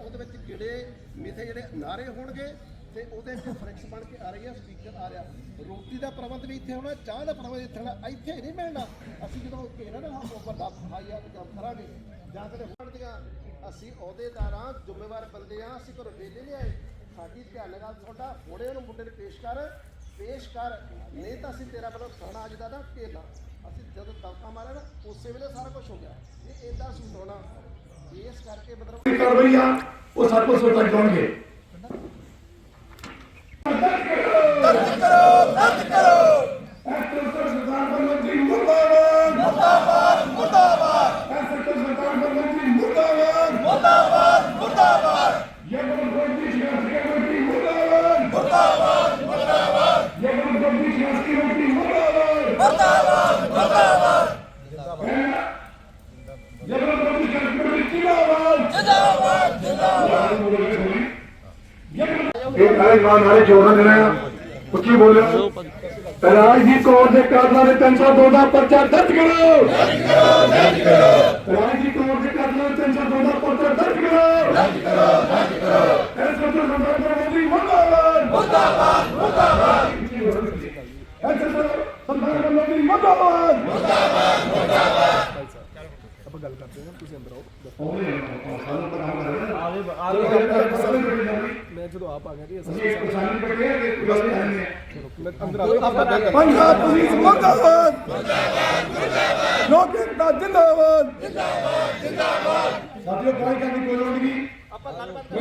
ਉਹਦੇ ਵਿੱਚ ਜਿਹੜੇ ਮਿੱਥੇ ਜਿਹੜੇ ਨਾਰੇ ਹੋਣਗੇ ਤੇ ਉਹਦੇ ਵਿੱਚ ਫਲੈਕਸ ਬਣ ਕੇ ਆ ਰਹੀ ਹੈ, ਸਪੀਕਰ ਆ ਰਿਹਾ। ਰੋਟੀ ਦਾ ਪ੍ਰਬੰਧ ਵੀ ਇੱਥੇ ਹੋਣਾ, ਚਾਹ ਦਾ ਪ੍ਰਬੰਧ ਇੱਥੇ ਹੋਣਾ, ਇੱਥੇ ਨਹੀਂ ਮਿਲਣਾ ਅਸੀਂ ਜਦੋਂ ਇਹਨਾਂ ਦਾ ਵੱਡਾ ਹਾਈਆ ਕੰਮ ਕਰਾਂਗੇ। ਜਾਂ ਕਦੇ ਹੋਣਦੀਆਂ ਅਸੀਂ ਅਹੁਦੇਦਾਰਾਂ, ਜ਼ਿੰਮੇਵਾਰ ਬੰਦੇ ਆ, ਅਸੀਂ ਘਰੋਂ ਵੇਲੇ ਨਹੀਂ ਆਏ। ਸਾਡੀ ਧਿਆਨ ਨਾਲ ਤੁਹਾਡਾ ਹੁਣੇ ਉਹਨੂੰ ਮੁੰਡੇ ਨੂੰ ਪੇਸ਼ ਕਰ ਪੇਸ਼ ਕਰ। ਨਹੀਂ ਤਾਂ ਅਸੀਂ ਤੇਰਾ ਮਤਲਬ ਖਾਣਾ ਅੱਜ ਦਾ ਦਾ ਘੇਰਨਾ ਅਸੀਂ ਜਦੋਂ ਤਬਕਾ ਮਾਰਿਆ ਨਾ, ਉਸੇ ਵੇਲੇ ਸਾਰਾ ਕੁਝ ਹੋ ਗਿਆ। ਇਹ ਇਦਾਂ ਸੂਟ ਇਸ ਕਰਕੇ ਮਤਲਬ ਆ ਉਹ ਸਭ ਕੁਝ ਸੋਚਣਾ ਚਾਹੁੰਗੇ ਇਹ ਨਾਲੇ ਗਾਂ ਨਾਲੇ ਜੋੜਨ ਦੇਣਾ ਆ। ਉੱਚੀ ਬੋਲੋ ਰਾਜ ਦੀ ਕੌਰ ਦੇ ਕਾਤਲਾਂ ਦੇ 302 ਦਾ ਪਰਚਾ ਦਰਜ ਕਰੋ। ਦਰਜ ਕਰੋ ਦਰਜ ਕਰੋ ਰਾਜ ਦੀ ਕੌਰ ਦੇ ਕਾਤਲਾਂ ਦੇ 302 ਦਾ ਪਰਚਾ ਦਰਜ ਕਰੋ। ਦਰਜ ਕਰੋ ਦਰਜ ਕਰੋ ਇਸ ਵਕਤ ਸਰਦਾਰ ਮੋਦੀ ਮੁਰਦਾਬਾਦ ਮੁਰਦਾਬਾਦ ਮੁਰਦਾਬਾਦ ਇਸ ਵਕਤ ਸਰਦਾਰ ਮੋਦੀ ਮੁਰਦਾਬਾਦ ਮੈਂ ਜਦੋਂ ਆਪ ਆ ਗਿਆ ਜੀ ਪੰਜਾਬ ਪੁਲਿਸ ਮੁਰਦਾਬਾਦ! ਲੋਕ ਏਕਤਾ ਜਿੰਦਾਬਾਦ! ਜਿੰਦਾਬਾਦ ਜਿੰਦਾਬਾਦ ਸਾਥੀਓ ਕੋਈ ਕਰਨੀ ਕੋਈ ਲੋੜ ਨਹੀਂ। ਆਪਾਂ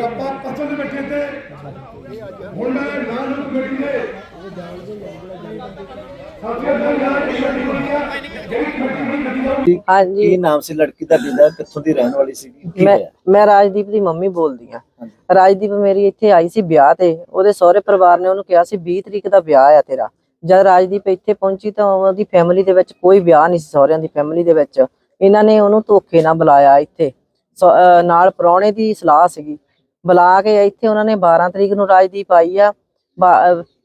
ਆਪਾਂ ਪਸੰਦ ਬੈਠੇ ਤੇ ਹੁਣ ਮੈਂ ਨਾਂ ਨੂੰ ਕਮੇਟੀ ਦੇ ਸਾਥੀਓ ਦਾ ਨਾਂ ਕਮੇਟੀ ਹੋਈ ਆ ਜਿਹੜੀ ਕਮੇਟੀ ਦੀ ਕਮੇਟੀ ਦਾ ਕੀ ਹਾਂਜੀ ਨਾਮ ਸੀ ਲੜਕੀ ਦਾ ਦਾ ਕਿੱਥੋਂ ਦੀ ਰਹਿਣ ਵਾਲੀ ਸੀ? ਕੀ ਮੈਂ ਹੋਇਆ? ਮੈਂ ਰਾਜਦੀਪ ਦੀ ਮੰਮੀ ਬੋਲਦੀ ਆ ਰਾਜਦੀਪ ਮੇਰੀ ਇੱਥੇ ਆਈ ਸੀ ਵਿਆਹ ਤੇ। ਉਹਦੇ ਸਹੁਰੇ ਪਰਿਵਾਰ ਨੇ ਉਹਨੂੰ ਕਿਹਾ ਸੀ 20 ਤਰੀਕ ਦਾ ਵਿਆਹ ਆ ਤੇਰਾ। ਜਦ ਰਾਜਦੀਪ ਇੱਥੇ ਪਹੁੰਚੀ ਤਾਂ ਉਹਦੀ ਫੈਮਿਲੀ ਦੇ ਵਿੱਚ ਕੋਈ ਵਿਆਹ ਨਹੀਂ ਸੀ ਸਹੁਰਿਆਂ ਦੀ ਫੈਮਿਲੀ ਦੇ ਵਿੱਚ। ਇਹਨਾਂ ਨੇ ਉਹਨੂੰ ਧੋਖੇ ਨਾਲ ਬੁਲਾਇਆ ਇੱਥੇ। ਨਾਲ ਪ੍ਰਾਹੁਣੇ ਦੀ ਸਲਾਹ ਸੀਗੀ। ਬੁਲਾ ਕੇ ਇੱਥੇ ਉਹਨਾਂ ਨੇ 12 ਤਰੀਕ ਨੂੰ ਰਾਜਦੀਪ ਆਈ ਆ।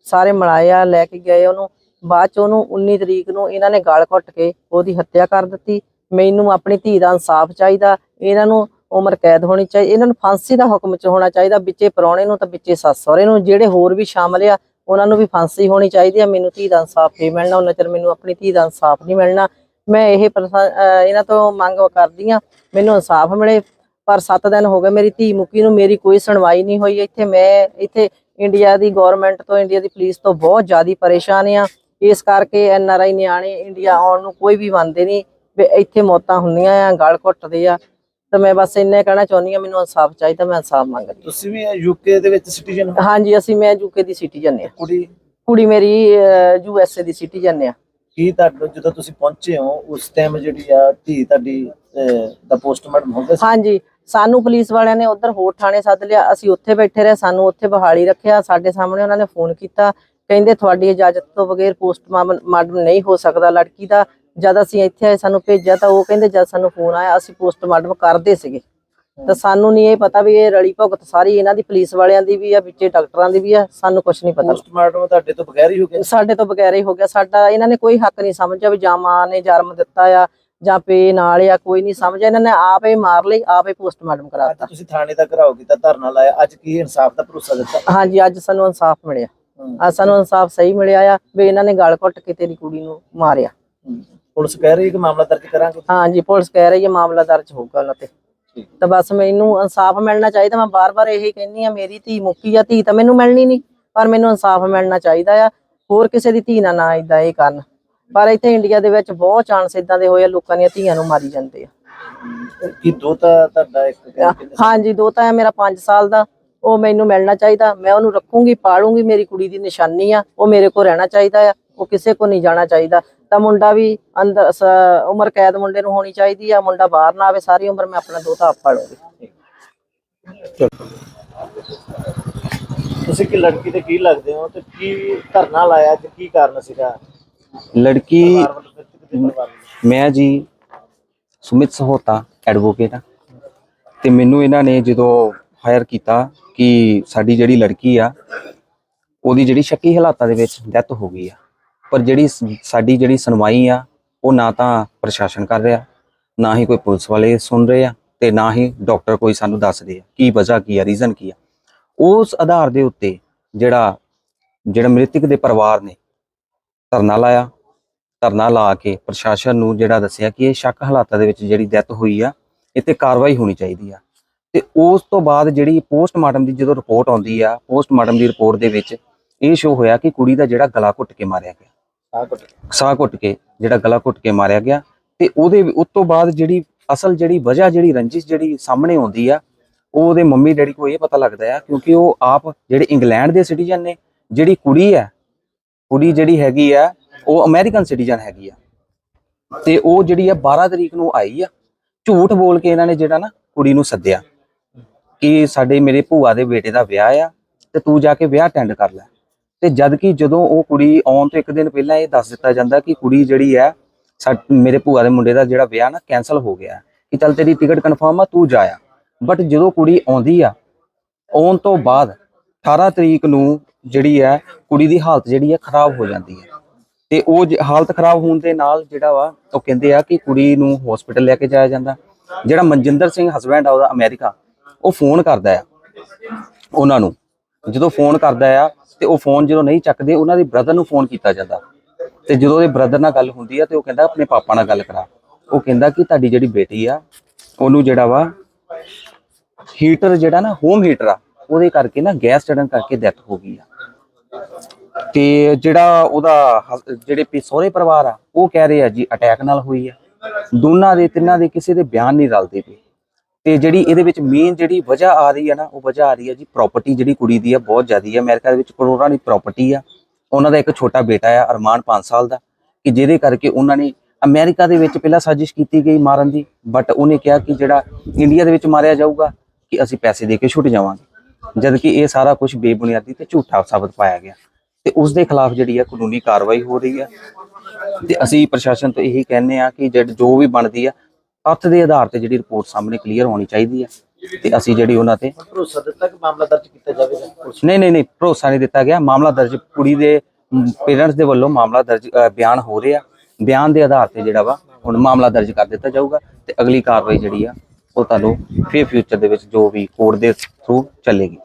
ਸਾਰੇ ਮਲਾਇਆ ਲੈ ਕੇ ਗਏ ਉਹਨੂੰ। ਬਾਅਦ ਚ ਉਹਨੂੰ 19 ਤਰੀਕ ਨੂੰ ਇਹਨਾਂ ਨੇ ਗਾਲ ਘੁੱਟ ਕੇ ਉਹਦੀ ਹੱਤਿਆ ਕਰ ਦਿੱਤੀ। ਮੈਨੂੰ ਆਪਣੀ ਧੀ ਦਾ ਇਨਸਾਫ ਚਾਹੀਦਾ। ਇਹਨਾਂ ਨੂੰ ਉਮਰ ਕੈਦ ਹੋਣੀ ਚਾਹੀਦੀ ਇਹਨਾਂ ਨੂੰ ਫਾਂਸੀ ਦਾ ਹੁਕਮ ਚ ਹੋਣਾ ਚਾਹੀਦਾ। ਵਿੱਚੇ ਪ੍ਰਾਹੁਣੇ ਨੂੰ ਤਾਂ ਵਿੱਚੇ ਸੱਸ ਸਹੁਰੇ ਨੂੰ। ਜਿਹੜੇ ਹੋਰ ਵੀ ਸ਼ਾਮਲ ਆ, ਉਹਨਾਂ ਨੂੰ ਵੀ ਫਾਂਸੀ ਹੋਣੀ ਚਾਹੀਦੀ ਆ। ਮੈਨੂੰ ਧੀ ਦਾ ਇਨਸਾਫ ਨਹੀਂ ਮਿਲਣਾ। ਉਹਨਾਂ ਚਿਰ ਮੈਨੂੰ ਆਪਣੀ ਧੀ ਦਾ ਇਨਸਾਫ ਨਹੀਂ ਮਿਲਣਾ। ਮੈਂ ਇਹ ਪ੍ਰਸਾ- ਅਹ ਇਹਨਾਂ ਤੋਂ ਮੰਗ ਕਰਦੀ ਆ, ਮੈਨੂੰ ਇਨਸਾਫ ਮਿਲੇ। ਪਰ 7 ਦਿਨ ਹੋ ਗਏ ਮੇਰੀ ਧੀ ਮੁੱਕੀ ਨੂੰ। ਮੇਰੀ ਕੋਈ ਸੁਣਵਾਈ ਨਹੀਂ ਹੋਈ ਇੱਥੇ। ਮੈਂ ਇੱਥੇ ਇੰਡੀਆ ਦੀ ਗਵਰਨਮੈਂਟ ਤੋਂ ਇੰਡੀਆ ਦੀ ਪੁਲਿਸ ਤੋਂ ਬਹੁਤ ਜ਼ਿਆਦਾ ਪਰੇਸ਼ਾਨ ਆ। ਇਸ ਕਰਕੇ ਐਨ ਆਰ ਆਈ ਨਿਆਣੇ ਇੰਡੀਆ ਆਉਣ ਨੂੰ ਕੋਈ ਵੀ ਮੰਨਦੇ ਨਹੀਂ। ਵੀ ਇੱਥੇ ਮੌਤਾਂ ਹੁੰਦੀਆਂ ਆ ਗਲ ਘੁੱਟਦੇ ਆ। ਤੇ ਮੈਂ ਬਸ ਇੰਨੇ ਕਹਿਣਾ ਚਾਹੁੰਦੀ ਆ ਮੈਨੂੰ ਇਨਸਾਫ ਚਾਹੀਦਾ ਮੈਂ ਇਨਸਾਫ ਮੰਗਦੀ ਤੁਸੀਂ ਵੀ ਯੂਕੇ ਦੇ ਵਿੱਚ ਸਿਟੀਜ਼ਨ ਹੋ। ਹਾਂਜੀ ਅਸੀਂ ਮੈਂ ਯੂਕੇ ਦੀ ਸਿਟੀਜ਼ਨ ਆ ਕੁੜੀ? ਕੁੜੀ ਮੇਰੀ ਯੂ ਐਸ ਏ ਦੀ ਸਿਟੀਜ਼ਨ ਆ ਕੀ ਤੁਹਾਨੂੰ ਜਦੋਂ ਤੁਸੀਂ ਪਹੁੰਚੇ ਹੋ, ਉਸ ਟਾਈਮ ਜਿਹੜੀ ਆ ਧੀ ਤੁਹਾਡੀ ਦਾ ਪੋਸਟਮਾਰਟਮ ਹੋ ਗਿਆ ਸੀ? ਹਾਂਜੀ, ਸਾਨੂੰ ਪੁਲਿਸ ਵਾਲਿਆਂ ਨੇ ਉਧਰ ਹੋਰ ਥਾਣੇ ਸੱਦ ਲਿਆ। ਅਸੀਂ ਉੱਥੇ ਬੈਠੇ ਰਹੇ, ਸਾਨੂੰ ਉੱਥੇ ਬਹਾਲੀ ਰੱਖਿਆ। ਸਾਡੇ ਸਾਹਮਣੇ ਉਹਨਾਂ ਨੇ ਫੋਨ ਕੀਤਾ। ਕਹਿੰਦੇ ਤੁਹਾਡੀ ਇਜਾਜ਼ਤ ਤੋਂ ਬਗੈਰ ਪੋਸਟਮਾਰਟਮ ਨਹੀਂ ਹੋ ਸਕਦਾ ਲੜਕੀ ਦਾ। ਜਦ ਅਸੀਂ ਇੱਥੇ ਆਏ, ਸਾਨੂੰ ਭੇਜਿਆ ਤਾਂ ਉਹ ਕਹਿੰਦੇ, ਜਦ ਸਾਨੂੰ ਫੋਨ ਆਇਆ, ਅਸੀਂ ਪੋਸਟਮਾਰਟਮ ਕਰਦੇ ਸੀਗੇ। ਤਾਂ ਸਾਨੂੰ ਨਹੀਂ ਇਹ ਪਤਾ ਵੀ ਇਹ ਰਲੀ ਭੁਗਤ ਸਾਰੀ ਇਹਨਾਂ ਦੀ ਪੁਲਿਸ ਵਾਲਿਆਂ ਦੀ ਵੀ ਆ ਵਿੱਚੇ ਡਾਕਟਰਾਂ ਦੀ ਵੀ ਆ ਸਾਨੂੰ ਕੁਝ ਨਹੀਂ ਪਤਾ। ਪੋਸਟਮਾਰਟਮ ਤੁਹਾਡੇ ਤੋਂ ਬਗੈਰ ਹੀ ਹੋ ਗਿਆ? ਸਾਡੇ ਤੋਂ ਬਗੈਰ ਹੀ ਹੋ ਗਿਆ। ਸਾਡਾ ਇਹਨਾਂ ਨੇ ਕੋਈ ਹੱਕ ਨਹੀਂ ਸਮਝਿਆ ਵੀ ਜਾਂ ਮਾਂ ਨੇ ਜਨਮ ਦਿੱਤਾ ਆ ਜਾਂ ਪੇ ਨਾਲ ਆ ਕੋਈ ਨਹੀਂ ਸਮਝਿਆ। ਇਹਨਾਂ ਨੇ ਆਪ ਹੀ ਮਾਰ ਲਈ ਆਪ ਹੀ ਪੋਸਟਮਾਰਟਮ ਕਰਾਤਾ ਤੁਸੀਂ ਥਾਣੇ ਦਾ ਘਰਾਓ ਕੀਤਾ ਧਰਨਾ ਲਾਇਆ। ਅੱਜ ਕੀ ਇਨਸਾਫ ਦਾ ਭਰੋਸਾ ਦਿੱਤਾ? ਹਾਂਜੀ ਅੱਜ ਸਾਨੂੰ ਇਨਸਾਫ ਮਿਲਿਆ। ਅੱਜ ਸਾਨੂੰ ਇਨਸਾਫ ਸਹੀ ਮਿਲਿਆ ਆ ਵੀ ਇਹਨਾਂ ਨੇ ਗਲ ਘੁੱਟ ਕੇ ਤੇਰੀ ਕੁੜੀ ਨੂੰ ਮਾਰਿਆ। ਪੁਲਿਸ ਕਹਿ ਰਹੀ ਹੈ ਕਿ ਮਾਮਲਾ ਦਰਜ ਕਰਾਂਗੇ? ਹਾਂਜੀ ਪੁਲਿਸ ਕਹਿ ਰਹੀ ਹੈ ਮਾਮਲਾ ਦਰਜ ਹੋਊਗਾ ਉਹਨਾਂ ਤੇ। ਤਾਂ ਬਸ ਮੈਨੂੰ ਇਨਸਾਫ ਮਿਲਣਾ ਚਾਹੀਦਾ ਮੈਂ ਬਾਰ-ਬਾਰ ਇਹੀ ਕਹਿੰਦੀ ਆ ਮੇਰੀ ਧੀ ਮੁੱਕੀ ਆ ਧੀ ਤਾਂ ਮੈਨੂੰ ਮਿਲਣੀ ਨਹੀਂ ਪਰ ਮੈਨੂੰ ਇਨਸਾਫ ਮਿਲਣਾ ਚਾਹੀਦਾ ਆ। ਹੋਰ ਕਿਸੇ ਦੀ ਧੀ ਨਾਲ ਨਾ ਇਦਾਂ ਇਹ ਕਰਨ। ਪਰ ਇੱਥੇ ਇੰਡੀਆ ਦੇ ਵਿੱਚ ਬਹੁਤ ਚਾਂਸ ਇਦਾਂ ਦੇ ਹੋਏ ਆ ਲੋਕਾਂ ਦੀਆਂ ਧੀਆਂ ਨੂੰ ਮਾਰੀ ਜਾਂਦੇ ਆ। ਕੀ ਦੋ ਤਾਂ ਤੁਹਾਡਾ ਇੱਕ। ਹਾਂਜੀ ਦੋਤਾ ਹੈ ਮੇਰਾ 5 ਸਾਲ ਦਾ ਉਹ ਮੈਨੂੰ ਮਿਲਣਾ ਚਾਹੀਦਾ ਮੈਂ ਉਹਨੂੰ ਰੱਖੂੰਗੀ ਪਾਲੂੰਗੀ ਮੇਰੀ ਕੁੜੀ ਦੀ ਨਿਸ਼ਾਨੀ ਆ ਉਹ ਮੇਰੇ ਕੋਲ ਰਹਿਣਾ ਚਾਹੀਦਾ ਆ ਉਹ ਕਿਸੇ ਕੋ ਨਹੀਂ ਜਾਣਾ ਚਾਹੀਦਾ। ਤਾਂ ਮੁੰਡਾ ਵੀ ਅੰਦਰ ਸ- ਉਮਰ ਕੈਦ ਮੁੰਡੇ ਨੂੰ ਹੋਣੀ ਚਾਹੀਦੀ ਆ ਮੁੰਡਾ ਬਾਹਰ ਨਾ ਆਵੇ ਸਾਰੀ ਉਮਰ ਮੈਂ ਆਪਣਾ ਦੋਤਾ ਆਪ ਪਾਲੂੰਗੀ ਤੁਸੀਂ ਕਿ ਲੜਕੀ ਤੇ ਕੀ ਲੱਗਦੇ ਹੋ ਤੇ ਕੀ ਧਰਨਾ ਲਾਇਆ ਅੱਜ ਕੀ ਕਾਰਨ ਸੀਗਾ? ਲੜਕੀ ਪਰਿਵਾਰ ਵੱਲੋਂ ਫਿਰ ਕਿਤੇ ਪਰਿਵਾਰ ਵੱਲੋਂ? ਮੈਂ ਜੀ ਸੁਮਿਤ ਸਹੋਤਾ ਐਡਵੋਕੇਟ ਆ ਤੇ ਮੈਨੂੰ ਇਹਨਾਂ ਨੇ ਜਦੋਂ ਹਾਇਰ ਕੀਤਾ ਕਿ ਸਾਡੀ ਜਿਹੜੀ ਲੜਕੀ ਆ ਉਹਦੀ ਜਿਹੜੀ ਸ਼ੱਕੀ ਹਾਲਾਤਾਂ ਦੇ ਵਿੱਚ ਡੈਥ ਹੋ ਗਈ ਆ। ਪਰ ਜਿਹੜੀ ਸਾਡੀ ਜਿਹੜੀ ਸੁਣਵਾਈ ਆ, ਉਹ ਨਾ ਤਾਂ ਪ੍ਰਸ਼ਾਸਨ ਕਰ ਰਿਹਾ, ਨਾ ਹੀ ਕੋਈ ਪੁਲਿਸ ਵਾਲੇ ਸੁਣ ਰਹੇ ਆ ਤੇ ਨਾ ਹੀ ਡਾਕਟਰ ਕੋਈ ਸਾਨੂੰ ਦੱਸਦੇ ਆ। ਕੀ ਵਜ੍ਹਾ, ਕੀ ਆ, ਰੀਜ਼ਨ ਕੀ ਆ। ਉਸ ਆਧਾਰ ਦੇ ਉੱਤੇ ਜਿਹੜਾ ਜਿਹੜਾ ਮ੍ਰਿਤਕ ਦੇ ਪਰਿਵਾਰ ਨੇ ਧਰਨਾ ਲਾਇਆ, ਧਰਨਾ ਲਾ ਕੇ ਪ੍ਰਸ਼ਾਸਨ ਨੂੰ ਜਿਹੜਾ ਦੱਸਿਆ ਕਿ ਇਹ ਸ਼ੱਕ ਹਾਲਾਤਾਂ ਦੇ ਵਿੱਚ ਜਿਹੜੀ ਡੈਥ ਹੋਈ ਆ ਇਹ ਤੇ ਕਾਰਵਾਈ ਹੋਣੀ ਚਾਹੀਦੀ ਆ। ਤੇ ਉਸ ਤੋਂ ਬਾਅਦ ਜਿਹੜੀ ਪੋਸਟਮਾਰਟਮ ਦੀ ਜਦੋਂ ਰਿਪੋਰਟ ਆਉਂਦੀ ਆ, ਪੋਸਟਮਾਰਟਮ ਦੀ ਰਿਪੋਰਟ ਦੇ ਵਿੱਚ ਇਹ ਸ਼ੋ ਹੋਇਆ ਕਿ ਕੁੜੀ ਦਾ ਜਿਹੜਾ ਗਲਾ ਘੁੱਟ ਕੇ ਮਾਰਿਆ ਗਿਆ। ਸਾਹ ਘੁੱਟ ਕੇ। ਜਿਹੜਾ ਗਲਾ ਘੁੱਟ ਕੇ ਮਾਰਿਆ ਗਿਆ। ਤੇ ਉਹਦੇ ਉਸ ਤੋਂ ਬਾਅਦ ਜਿਹੜੀ ਅਸਲ ਜਿਹੜੀ ਵਜ੍ਹਾ, ਜਿਹੜੀ ਰੰਜਿਸ਼ ਜਿਹੜੀ ਸਾਹਮਣੇ ਆਉਂਦੀ ਆ, ਉਹ ਉਹਦੇ ਮੰਮੀ ਡੈਡੀ ਕੋਲ ਇਹ ਪਤਾ ਲੱਗਦਾ ਆ, ਕਿਉਂਕਿ ਉਹ ਆਪ ਜਿਹੜੇ ਇੰਗਲੈਂਡ ਦੇ ਸਿਟੀਜ਼ਨ ਨੇ, ਜਿਹੜੀ ਕੁੜੀ ਆ, ਕੁੜੀ ਜਿਹੜੀ ਹੈਗੀ ਆ, ਉਹ ਅਮਰੀਕਨ ਸਿਟੀਜ਼ਨ ਹੈਗੀ ਆ। ਤੇ ਉਹ ਜਿਹੜੀ ਆ 12 ਤਰੀਕ ਨੂੰ ਆਈ ਆ, ਝੂਠ ਬੋਲ ਕੇ ਇਹਨਾਂ ਨੇ ਜਿਹੜਾ ਨਾ ਕੁੜੀ ਨੂੰ ਸੱਦਿਆ, ਕਿ ਸਾਡੇ ਮੇਰੇ ਭੂਆ ਦੇ ਬੇਟੇ ਦਾ ਵਿਆਹ ਆ, ਤੇ ਤੂੰ ਜਾ ਕੇ ਵਿਆਹ ਅਟੈਂਡ ਕਰ ਲੈ। ਤੇ ਜਦ ਕਿ ਜਦੋਂ ਉਹ ਕੁੜੀ ਆਉਣ ਤੋਂ ਇੱਕ ਦਿਨ ਪਹਿਲਾਂ ਇਹ ਦੱਸ ਦਿੱਤਾ ਜਾਂਦਾ ਕਿ ਕੁੜੀ ਜਿਹੜੀ ਹੈ ਸਾ- ਮੇਰੇ ਭੂਆ ਦੇ ਮੁੰਡੇ ਦਾ ਜਿਹੜਾ ਵਿਆਹ ਨਾ ਕੈਨਸਲ ਹੋ ਗਿਆ ਕਿ ਚੱਲ ਤੇਰੀ ਟਿਕਟ ਕਨਫਰਮ ਆ, ਤੂੰ ਜਾਇਆ ਬਟ ਜਦੋਂ ਕੁੜੀ ਆਉਂਦੀ ਆ, ਆਉਣ ਤੋਂ ਬਾਅਦ 18 ਤਰੀਕ ਨੂੰ ਜਿਹੜੀ ਹੈ, ਕੁੜੀ ਦੀ ਹਾਲਤ ਜਿਹੜੀ ਹੈ ਖਰਾਬ ਹੋ ਜਾਂਦੀ ਹੈ। ਤੇ ਉਹ ਜ- ਹਾਲਤ ਖਰਾਬ ਹੋਣ ਦੇ ਨਾਲ ਜਿਹੜਾ ਵਾ, ਉਹ ਕਹਿੰਦੇ ਆ ਕਿ ਕੁੜੀ ਨੂੰ ਹਸਪੀਟਲ ਲੈ ਕੇ ਜਾਇਆ ਜਾਂਦਾ। ਜਿਹੜਾ ਮਨਜਿੰਦਰ ਸਿੰਘ ਹਸਬੈਂਡ ਆ ਉਹਦਾ ਅਮਰੀਕਾ ਉਹ ਫੋਨ ਕਰਦਾ ਆ, ਉਹਨਾਂ ਨੂੰ। ਜਦੋਂ ਫੋਨ ਕਰਦਾ ਆ ਤੇ ਉਹ ਫੋਨ ਜਦੋਂ ਨਹੀਂ ਚੱਕਦੇ, ਉਹਨਾਂ ਦੇ ਬ੍ਰਦਰ ਨੂੰ ਫੋਨ ਕੀਤਾ ਜਾਂਦਾ। ਤੇ ਜਦੋਂ ਉਹਦੇ ਬ੍ਰਦਰ ਨਾਲ ਗੱਲ ਹੁੰਦੀ ਆ ਤੇ ਉਹ ਕਹਿੰਦਾ ਆਪਣੇ ਪਾਪਾ ਨਾਲ ਗੱਲ ਕਰਾ। ਉਹ ਕਹਿੰਦਾ ਕਿ ਤੁਹਾਡੀ ਜਿਹੜੀ ਬੇਟੀ ਆ, ਉਹਨੂੰ ਜਿਹੜਾ ਵਾ ਹੀਟਰ ਜਿਹੜਾ ਨਾ ਹੋਮ ਹੀਟਰ ਆ, ਉਹਦੇ ਕਰਕੇ ਨਾ ਗੈਸ ਚੜਨ ਕਰਕੇ ਡੈਥ ਹੋ ਗਈ ਆ। ਤੇ ਜਿਹੜਾ ਉਹਦਾ ਜਿਹੜੇ ਸਹੁਰੇ ਪਰਿਵਾਰ ਆ, ਉਹ ਕਹਿ ਰਹੇ ਆ ਜੀ ਅਟੈਕ ਨਾਲ ਹੋਈ ਆ। ਦੋਨਾਂ ਦੇ ਤਿੰਨਾਂ ਦੇ ਕਿਸੇ ਦੇ ਬਿਆਨ ਨਹੀਂ ਰਲਦੇ ਪਏ। ਤੇ ਜਿਹੜੀ ਇਹਦੇ ਵਿੱਚ ਮੇਨ ਜਿਹੜੀ ਵਜ੍ਹਾ ਆ ਰਹੀ ਹੈ ਨਾ, ਉਹ ਵਜ੍ਹਾ ਆ ਰਹੀ ਹੈ ਜੀ ਪ੍ਰਾਪਰਟੀ ਜਿਹੜੀ ਕੁੜੀ ਦੀ ਆ, ਬਹੁਤ ਜ਼ਿਆਦੀ ਹੈ ਅਮਰੀਕਾ ਦੇ ਵਿੱਚ ਕਰੋੜਾਂ ਦੀ ਪ੍ਰਾਪਰਟੀ ਆ। ਉਹਨਾਂ ਦਾ ਇੱਕ ਛੋਟਾ ਬੇਟਾ ਆ, ਅਰਮਾਨ 5 ਸਾਲ ਦਾ, ਕਿ ਜਿਹਦੇ ਕਰਕੇ ਉਹਨਾਂ ਨੇ ਅਮਰੀਕਾ ਦੇ ਵਿੱਚ ਪਹਿਲਾਂ ਸਾਜ਼ਿਸ਼ ਕੀਤੀ ਗਈ ਮਾਰਨ ਦੀ ਬਟ ਉਹਨੇ ਕਿਹਾ ਕਿ ਜਿਹੜਾ ਇੰਡੀਆ ਦੇ ਵਿੱਚ ਮਾਰਿਆ ਜਾਊਗਾ, ਕਿ ਅਸੀਂ ਪੈਸੇ ਦੇ ਕੇ ਛੁੱਟ ਜਾਵਾਂਗੇ। ਜਦ ਕਿ ਇਹ ਸਾਰਾ ਕੁਝ ਬੇਬੁਨਿਆਦੀ ਤੇ ਝੂਠਾ ਸਾਬਤ ਪਾਇਆ ਗਿਆ। ਤੇ ਉਸ ਦੇ ਖਿਲਾਫ ਜਿਹੜੀ ਹੈ ਕਾਨੂੰਨੀ ਕਾਰਵਾਈ ਹੋ ਰਹੀ ਹੈ ਤੇ ਅਸੀਂ ਪ੍ਰਸ਼ਾਸਨ ਤੋਂ ਇਹੀ ਕਹਿੰਦੇ ਆ ਕਿ ਜਿਹੜਾ ਜੋ ਵੀ ਬਣਦੀ ਆ ਤੱਥ ਦੇ ਆਧਾਰ ਤੇ ਜਿਹੜੀ ਰਿਪੋਰਟ ਸਾਹਮਣੇ ਕਲੀਅਰ ਹੋਣੀ ਚਾਹੀਦੀ ਆ ਤੇ ਅਸੀਂ ਜਿਹੜੀ ਉਹਨਾਂ ਤੇ ਭਰੋਸਾ ਦਿੱਤਾ ਕਿ ਮਾਮਲਾ ਦਰਜ ਕੀਤਾ ਜਾਵੇਗਾ? ਨਹੀਂ ਨਹੀਂ ਨਹੀਂ ਭਰੋਸਾ ਨਹੀਂ ਦਿੱਤਾ ਗਿਆ। ਮਾਮਲਾ ਦਰਜ ਕੁੜੀ ਦੇ ਪੇਰੈਂਟਸ ਦੇ ਵੱਲੋਂ ਮਾਮਲਾ ਦਰਜ ਬਿਆਨ ਹੋ ਰਿਹਾ। ਬਿਆਨ ਦੇ ਆਧਾਰ ਤੇ ਜਿਹੜਾ ਵਾ ਹੁਣ ਮਾਮਲਾ ਦਰਜ ਕਰ ਦਿੱਤਾ ਜਾਊਗਾ ਤੇ ਅਗਲੀ ਕਾਰਵਾਈ ਜਿਹੜੀ ਆ ਉਹ ਤੁਹਾਨੂੰ ਫਿਰ ਫਿਊਚਰ ਦੇ ਵਿੱਚ ਜੋ ਵੀ ਕੋਰਟ ਦੇ ਥਰੂ ਚੱਲੇਗੀ।